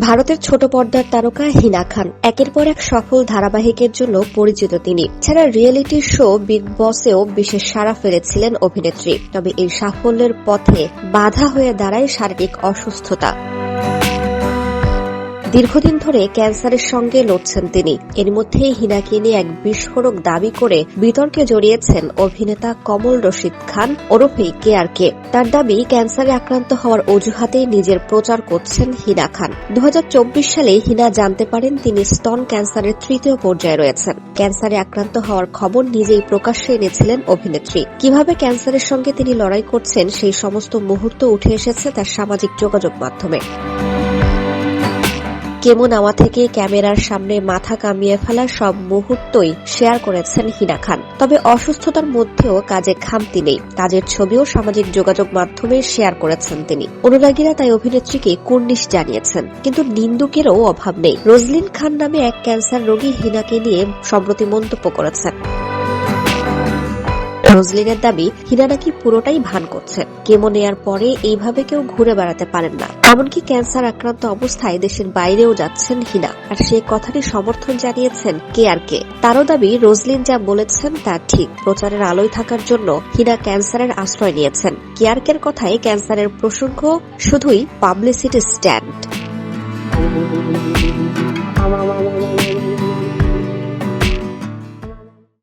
ভারতের ছোট পর্দার তারকা হিনা খান। একের পর এক সফল ধারাবাহিকের জন্য পরিচিত তিনি। ছাড়া রিয়েলিটি শো বিগ বসেও বিশেষ সাড়া ফেলেছিলেন অভিনেত্রী। তবে এই সাফল্যের পথে বাধা হয়ে দাঁড়ায় শারীরিক অসুস্থতা। দীর্ঘদিন ধরে ক্যান্সারের সঙ্গে লড়ছেন তিনি। এর মধ্যেই হিনাকে নিয়ে এক বিস্ফোরক দাবি করে বিতর্কে জড়িয়েছেন অভিনেতা কমল রশিদ খান ওরফে কে আর কে। তার দাবি, ক্যান্সারে আক্রান্ত হওয়ার অজুহাতে নিজের প্রচার করছেন হিনা খান। দু হাজার চব্বিশ সালে হিনা জানতে পারেন তিনি স্তন ক্যান্সারের তৃতীয় পর্যায়ে রয়েছেন। ক্যান্সারে আক্রান্ত হওয়ার খবর নিজেই প্রকাশ্যে এনেছিলেন অভিনেত্রী। কীভাবে ক্যান্সারের সঙ্গে তিনি লড়াই করছেন, সেই সমস্ত মুহূর্ত উঠে এসেছে তার সামাজিক যোগাযোগ মাধ্যমে। কেমন নেওয়া থেকে ক্যামেরার সামনে মাথা কামিয়ে ফেলার সব মুহূর্তই শেয়ার করেছেন হিনা খান। তবে অসুস্থতার মধ্যেও কাজে খামতি নেই। কাজের ছবিও সামাজিক যোগাযোগ মাধ্যমে শেয়ার করেছেন তিনি। অনুরাগীরা তাই অভিনেত্রীকে কুর্নিশ জানিয়েছেন। কিন্তু নিন্দুকেরও অভাব নেই। রোজলিন খান নামে এক ক্যান্সার রোগী হিনাকে নিয়ে সম্প্রতি মন্তব্য করেছেন। রোজলিনের দাবি হিনা নাকি পুরোটাই ভান করছেন কেমো নেয়ার পরে এইভাবে কেউ ঘুরে বেড়াতে পারেন না। এমনকি ক্যান্সার আক্রান্ত অবস্থায় দেশের বাইরেও যাচ্ছেন হিনা আর সে কথাটি সমর্থন জানিয়েছেন কে আর কে। তারও দাবি রোজলিন যা বলেছেন তা ঠিক। প্রচারের আলোয় থাকার জন্য হিনা ক্যান্সারের আশ্রয় নিয়েছেন। কেয়ারকের কথায় ক্যান্সারের প্রসঙ্গ? শুধুই পাবলিসিটি স্ট্যান্ড।